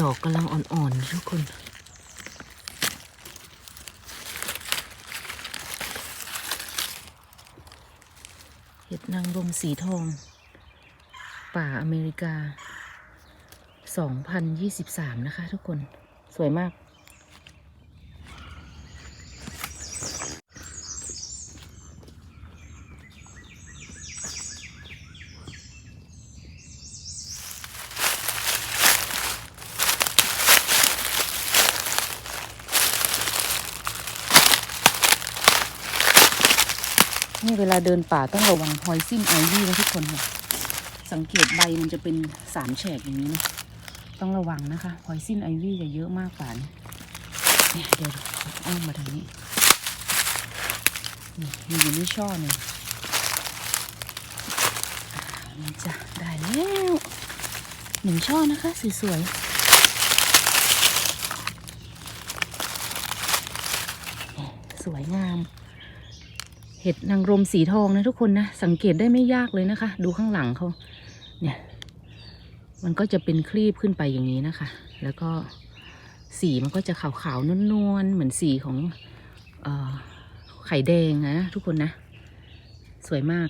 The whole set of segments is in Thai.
ดอกกำลังอ่อนๆทุกคนเห็ดนางรมสีทอง ป่าอเมริกา 2023 นะคะทุกคน สวยมาก เวลาเดินป่าต้องระวังพอยซินไอวี่นะทุกคนค่ะสังเกตใบมันจะเป็นสามแฉกอย่างนี้นะต้องระวังนะคะพอยซินไอวี่จะเยอะมากป่านี้เนี่ยเดี๋ยวอ้อมมาทางนี้มีอยู่ในช่อหนึ่งอ่านี่จ้ะได้แล้วหนึ่งช่อนะคะสวยๆสวยงาม เห็ดนางรมสีทองนะทุกคนนะ สังเกตได้ไม่ยากเลยนะคะ ดูข้างหลังเขาเนี่ย มันก็จะเป็นครีบขึ้นไปอย่างนี้นะคะ แล้วก็สีมันก็จะขาวๆนวลๆเหมือนสีของออไข่แดงนะทุกคนนะ สวยมาก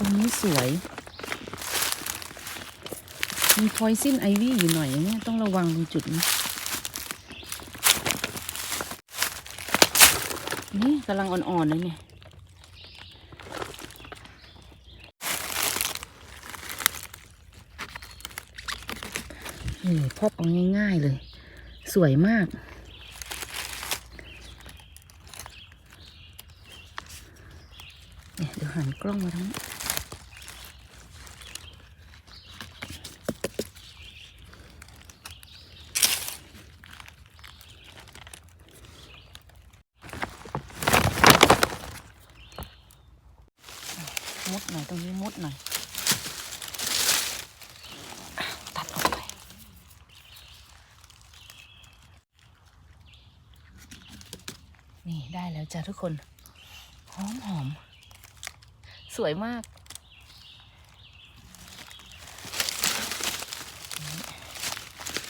ตรงนี้สวย มีพอยซินไอวี่อยู่หน่อยอย่างเงี้ยต้องระวังตรงจุดนี้นี่กำลังอ่อนๆเลยเนี่ยนี่พบเอาง่ายๆเลย สวยมาก เนี่ยเดี๋ยวหันกล้องมาทั้งนี้มุดหน่อยตรงนี้มุดหน่อยอะตัดออกไป นี่ได้แล้วจ้ะทุกคนหอมหอม สวยมาก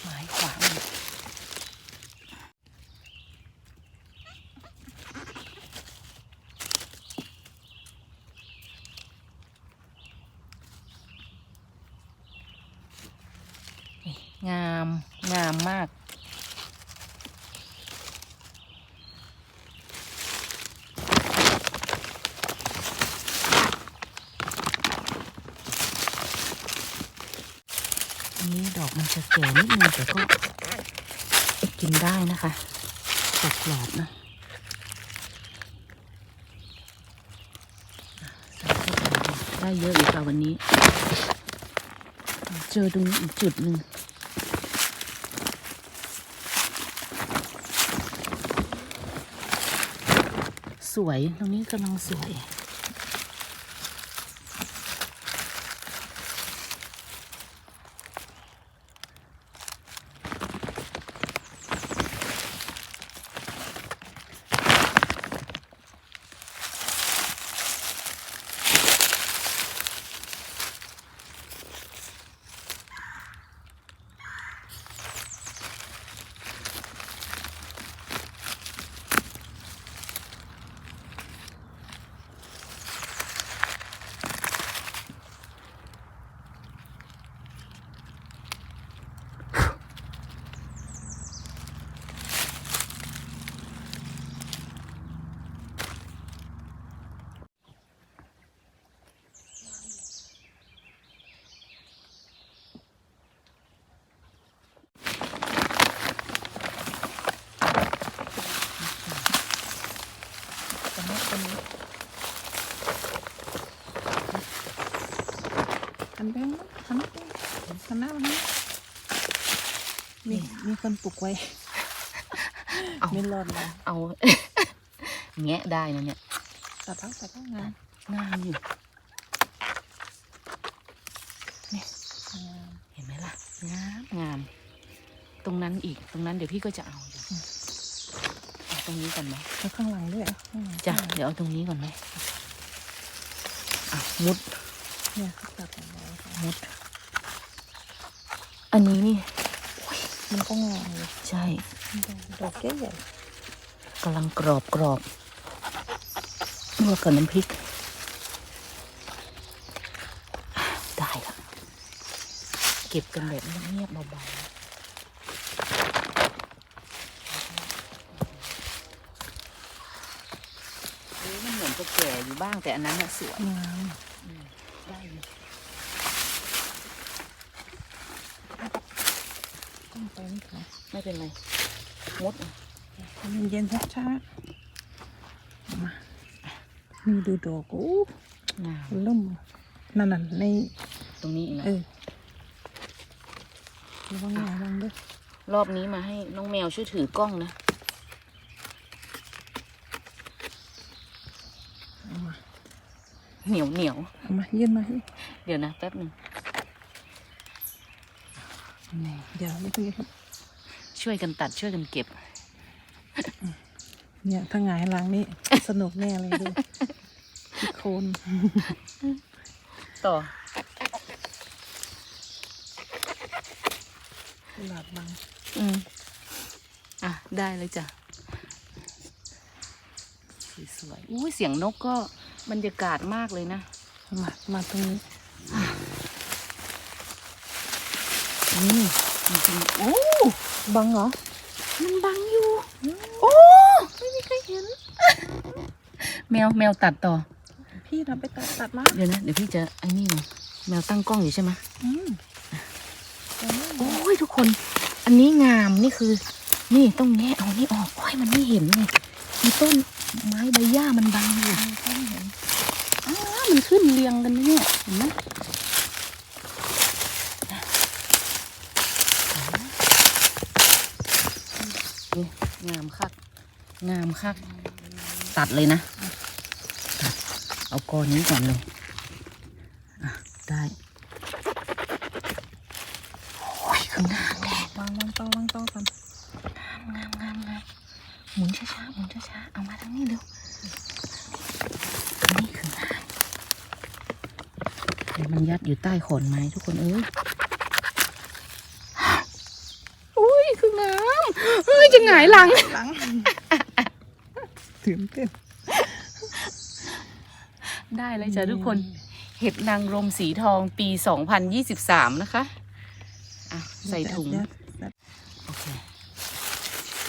ไม้ขวางงาม งามมาก อันนี้ดอกมัน จะแก่นิดนึงแต่ก็กินได้นะคะกรอบๆนะใส่เข้าไปได้เยอะอยู่ค่ะวันนี้ เจอตรงอีกจุดหนึ่งสวย ตรงนี้กำลังสวย น หน้ามัน มีมีคนปลุกไว้เอา ไม่รอดเลยเอา แงะได้นะเนี่ยตัดทั้งตัดทั้งงานงามอยู่งานเห็นไหมล่ะงามงาม ตรงนั้นอีกตรงนั้นเดี๋ยวพี่ก็จะเอาอยู่เอาตรงนี้ก่อนไหมแล้วข้างหลังด้วยอะข้างหลังจ้ะข้างหลังเดี๋ยวเอาตรงนี้ก่อนไหมอะมุดเนี่ยเขาตัดออกมาแล้วค่ะมุด อันนี้นี่ มันก็งามเลยใช่ดอกแก้ใหญ่กำลังกรอบกรอบนวดกับน้ำพริก ได้ละเก็บกันแบบเงียบๆเบาๆเอ๊ะมันเหมือนจะแก่อยู่บ้างแต่อันนั้นน่ะสวย งาม อืมได้อยู่ ต้องไปนี่ค่ะ ไม่เป็นไรมดเย็นๆช้าๆเอามานี่ดูดอกโอ้งามเริ่มนั่นน่ะในตรงนี้อีกนะเออระวังหน่อยระวังด้วยรอบนี้มาให้น้องแมวช่วยถือกล้องนะเอามาเหนียวเหนียวเอามายื่นมาให้เดี๋ยวนะแป๊บหนึ่งนี่เดี๋ยวนี่คือ ช่วยกันตัดช่วยกันเก็บ เนี่ยถ้าหงายหลังนี่ สนุกแน่เลยดูที่โคนต่อกุหลาบบังอืมอะ ได้เลยจ้ะสวยๆอุ้ยเสียงนกก็บรรยากาศมากเลยนะ มา มาตรงนี้นี่ จริงๆโอ้บังเหรอ มันบังอยู่ โอ้ไม่มีใครเห็น แมวแมวตัดต่อ พี่ทำไปตัดตัดมาเดี๋ยวนะ เดี๋ยวพี่จะไอ้นี่หน่อยแมวตั้งกล้องอยู่ใช่ไหมอืมตรงนี้โอ้ยทุกคน อันนี้งามนี่คือ นี่ต้องแงะเอานี่ออกโอ้ยมันไม่เห็นไงมีต้นไม้ใบหญ้ามันบังอยู่เขาไม่เห็นอ้าวมันขึ้นเรียงกันนะเนี่ยเห็นไหม นี่งามคัก งามคัก ตัดเลยนะตัดเอากอนี้ก่อนเลยอะได้โอ้ยคืองามแน่วางวางต้องวางต้องกันงามงามงามหมุนช้าๆหมุนช้าๆเอามาทางนี้เร็วนี่คืองามเดี๋ยวมันยัดอยู่ใต้ขอนไม้ทุกคนเอ้ยอุ้ยคืองามเฮ้ยจะ หงายหลัง หลังตื่นเต้นได้เลยจ้ะทุกคน เห็ดนางรมสีทองปี 2023 นะคะอะใส่ถุงยัดยัดโอเค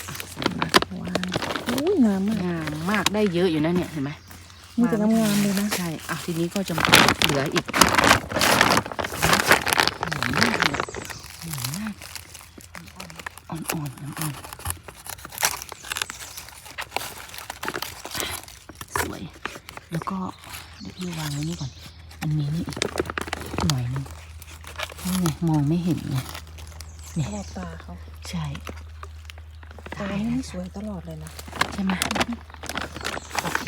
อะใส่มาวางอุ้ยงามมากงามมากได้เยอะอยู่นะเนี่ยเห็นไหมมีแต่งามๆเลยนะใช่อะทีนี้ก็จะเหลืออีกหอมมากเลยหอมมากอ่อนๆอ่อนๆสวย แล้ว ก็เดี๋ยวพี่วางไว้นี่ก่อน อันนี้นี่อีกหน่อยหนึงนี่ไงมองไม่เห็นไงรอบตาเขาใช่ตานี่สวยตลอดเลยนะใช่ไหมโอเค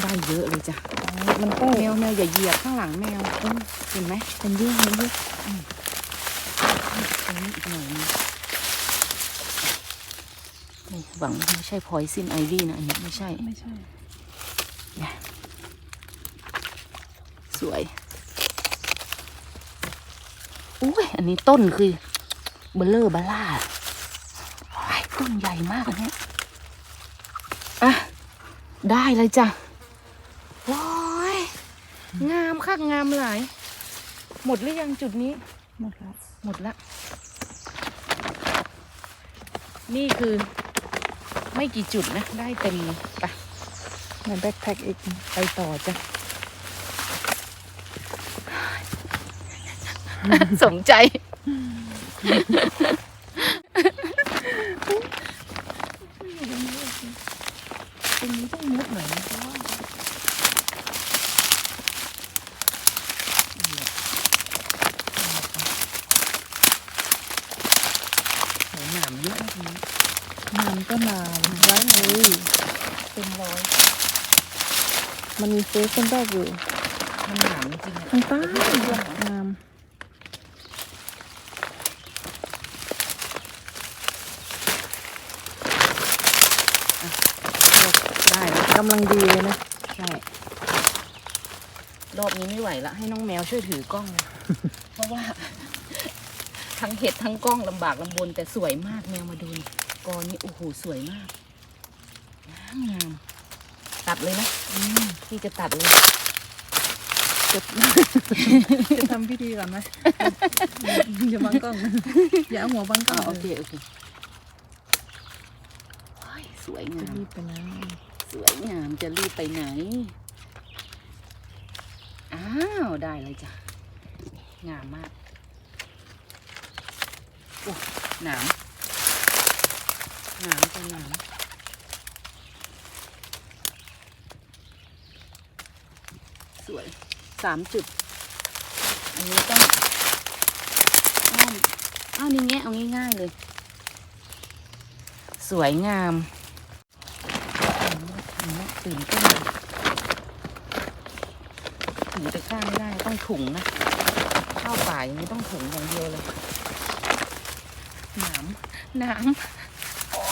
ได้เยอะเลยจ้ะตานี่มันก็แมวแมวอย่าเหยียบข้างหลังแมวเออเห็นไหมเป็นเยื่อเป็นเยื่อตรงนี้อีกหน่อยนึงนี่หวังไม่ใช่พอยซินไอวี่นะอันนี้ไม่ใช่ไม่ใช่ สวยอุ้ยอันนี้ต้นคือเบลเลอร์บาล่าต้นใหญ่มากอันนี้อะ ได้เลยจ้ะว้ายงามคักงามหลาย หมดหรือยังจุดนี้ หมดแล้วหมดละ นี่คือไม่กี่จุดนะ ได้เต็มเลยไปในแบ็คแพ็คอีกไปต่อจ้ะ สมใจ ตรงนี้ต้องมุดหน่อยนะเพราะว่าหนามเยอะนะทีนี้นานก็นานร้อยเลยเป็นร้อยมันมีเฟซคนแรกอยู่มันหนามจริงๆอะ มัใต้นาม กำลังดีเลยนะ ใช่ รอบนี้ไม่ไหวละ ให้น้องแมวช่วยถือกล้อง เพราะว่า ทั้งเห็ดทั้งกล้องลำบากลำบน แต่สวยมากแมวมาดูนี่กอนี้โอ้โหสวยมากงามงามตัดเลยนะอืมพี่จะตัดเลยจะจะทำพิธีก่อนไหมอย่าบังกล้อง อย่าเอาหัวบังกล้อ่าองโอเคโอเคโอ้ยสวยจะงามรีบไปนะ สวยงามจะรีบไปไหน อ้าว ได้เลยจ้ะ งามมาก โอ้หนามหนามจะหนามสวยสามจุด อันนี้ต้องอ้อมอ้าวนี่แงะเอาง่ายๆเลย สวยงาม ตื่นเต้นเลยถือตะกร้าไม่ได้ต้องถุงนะข้าวป่าอย่างนี้ต้องถุงอย่างเดียวเลยหนามหนามโอ้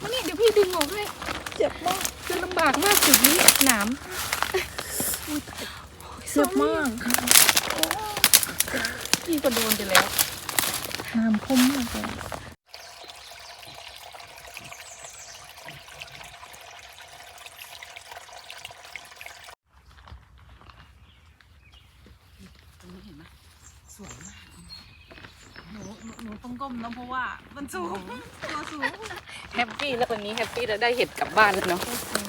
มานี่เดี๋ยวพี่ดึงออกให้เจ็บมากจะลำบากมากจุดนี้หนามเจ็บมากพี่ก็โดนไปแล้วน้ำคมมากเลย ตรงนี้เห็นไหม สวยมากหนูหนูต้องก้มนะเพราะว่ามันสูงตัวสูง แฮปปี้แล้ววันนี้แฮปปี้แล้วได้เห็ดกลับบ้านแล้วเนาะตัวสูง